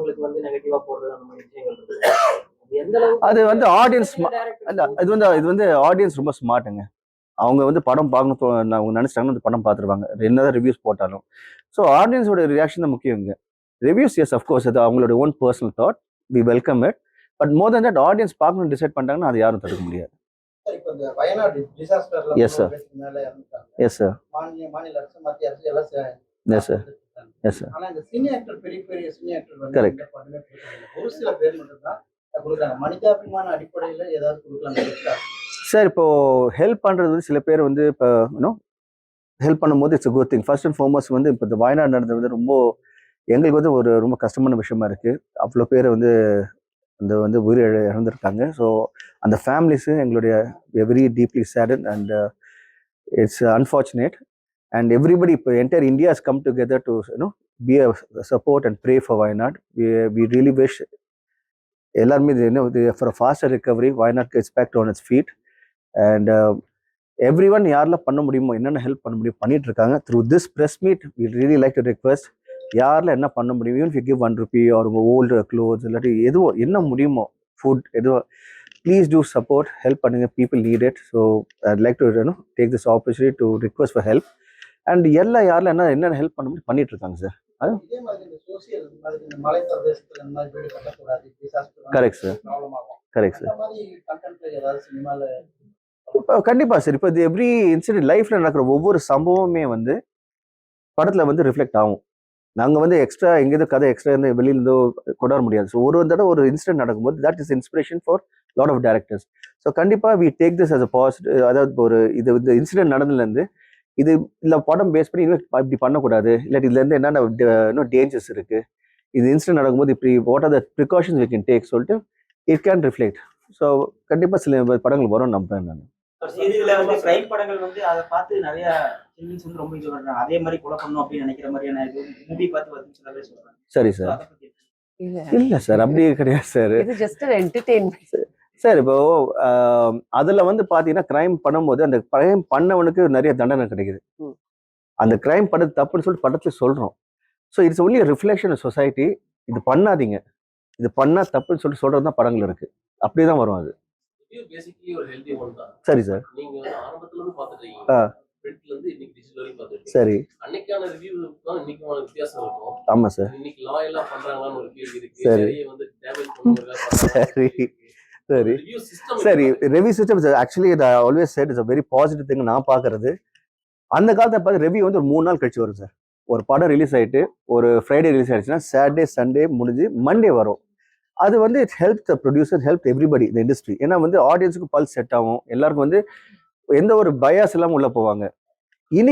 அவங்களுக்கு வந்து நெகட்டிவா போடுறது அந்த மாதிரி விஷயங்கள் அது எந்த அளவுக்கு அது வந்து directors இல்ல இது வந்து இது வந்து ஆடியன்ஸ் ரொம்ப ஸ்மார்ட்டுங்க அவங்க வந்து படம் பார்க்கணும் அவங்க நினைச்சிட்டாங்கன்னா அந்த படம் பார்த்துருவாங்க. என்னதான் ரிவ்யூஸ் போட்டாலும். ஸோ ஆடியன்ஸோட ரியாக்ஷன் தான் முக்கியம் இங்க. ரிவ்யூஸ் எஸ் அஃப்கோர்ஸ் அது அவங்களோட own personal thought we welcome it but more than that audience பார்க்கணும்னு டிசைட் பண்ணிட்டாங்கன்னா அது யாரும் தடுக்க முடியாது. சார், எஸ் சார் மாநில மாநில அரசு மத்திய அரசு எல்லாம் சே- எஸ் சார். எஸ் சார் கொடுக்கலாம் சார் இப்போ ஹெல்ப் பண்றது வந்து சில பேர் வந்து இப்போ யூனோ ஹெல்ப் பண்ணும்போது it's good thing first and foremost வந்து இப்போ இந்த வயநாடு நடந்தது வந்து ரொம்ப எங்களுக்கு வந்து ஒரு ரொம்ப கஷ்டமான விஷயமா இருக்கு. அவ்வளோ பேர் வந்து அந்த வந்து உயிர் இழந்திருக்காங்க. ஸோ அந்த ஃபேமிலிஸு எங்களுடைய very deeply saddened and it's unfortunate and everybody இப்போ entire India has come together to you know be a support and pray for Wayanad we really wish எல்லாருமே இது என்ன for faster recovery Wayanad gets back to on its feet and every one யாரெல்லாம் பண்ண முடியுமோ என்னென்ன help பண்ண முடியும் பண்ணிட்டு இருக்காங்க. Through this press meet we really like to request யாரில் என்ன பண்ண முடியும் even you give one rupee or உங்கள் ஓல்டு க்ளோத்ஸ் இல்லாட்டி எதுவோ என்ன முடியுமோ ஃபுட் எதுவோ ப்ளீஸ் டூ சப்போர்ட் ஹெல்ப் பண்ணுங்க people need it so I like to take this opportunity to request for help and எல்லா யாரில் என்ன என்னென்ன ஹெல்ப் பண்ண முடியும்? பண்ணிட்டு இருக்காங்க சார் கரெக்ட் சார் அந்த மாதிரி கண்டென்ட்ல ஏதாவது சினிமால இப்போ கண்டிப்பா சார் இப்போ இது எவ்ரி இன்சிடென்ட் லைஃப்ல நடக்கிற ஒவ்வொரு சம்பவமே வந்து படத்துல வந்து ரிஃப்ளெக்ட் ஆகும். நாங்க வந்து எக்ஸ்ட்ரா எங்கேயோ கதை எக்ஸ்ட்ரா இருந்து வெளியில இருந்தோ கொண்டு வர முடியாது. ஸோ ஒரு தடவை ஒரு இன்சிடென்ட் நடக்கும்போது that is inspiration for lot of directors so கண்டிப்பா we take this as a positive அதாவது ஒரு இது இந்த இன்சிடென்ட் நடந்ததுலேருந்து இது இல்லை படம் பேஸ் பண்ணி இன்னும் இப்படி பண்ணக்கூடாது. இல்லாட்டி இதுல இருந்து என்னென்ன இன்னும் டேஞ்சர்ஸ் இருக்கு? இது இன்சிடென்ட் நடக்கும்போது இப்படி what are the precautions we can take சொல்லிட்டு இட் கேன் ரிஃப்ளெக்ட் ஸோ கண்டிப்பா சில படங்கள் வரும் நம்புறேன் நான். இதுல வந்து கிரைம் படங்கள் வந்து அதை பார்த்து நிறைய சில்லிங்ஸ் வந்து ரொம்ப இது பண்றாங்க. அதே மாதிரி கொலை பண்ணணும் அப்படின்னு நினைக்கிற மாதிரியான இது மூவி பார்த்து வந்து சில பேர் சொல்றாங்க. சரி சார். இல்ல. சார். அப்படி கிடையாது சார். இது ஜஸ்ட் ஒரு என்டர்டெயின்மெண்ட் சார் இப்போ அதுல வந்து பாத்தீங்கன்னா கிரைம் பண்ணும்போது அந்த கிரைம் பண்ணவனுக்கு நிறைய தண்டனை கிடைக்குது. அந்த கிரைம் பண்ணது தப்புன்னு சொல்லிட்டு படத்துல சொல்றோம். So it's only reflection society இது பண்ணாதீங்க. இது பண்ணா தப்புன்னு சொல்லிட்டு சொல்றது தான் படங்கள் இருக்கு. அப்படிதான் வரும் அது. தான். சரி சார். சரி. அன்னைக்கான ரிவ்யூ தான் இன்னைக்கான வித்தியாசம் இருக்கும். ஆமா சார். சரி. சரி. சரி ரிவ்யூ சிஸ்டம் சரி review system actually always set is very positive thing நான் பார்க்கறது. அந்த காலத்தை பார்த்து ரெவி வந்து ஒரு மூணு நாள் கழிச்சு வரும் சார். ஒரு படம் ரிலீஸ் ஆயிட்டு ஒரு ஃப்ரைடே ரிலீஸ் ஆயிடுச்சுன்னா சாட்டர்டே சண்டே முடிஞ்சு மண்டே வரும். அது வந்து it help the producer help everybody இந்த இண்டஸ்ட்ரி ஏன்னா வந்து ஆடியன்ஸுக்கு பல்ஸ் செட் ஆகும். எல்லாருக்கும் வந்து எந்த ஒரு பயாஸ் இல்லாமல் உள்ள போவாங்க. இன்னைக்கு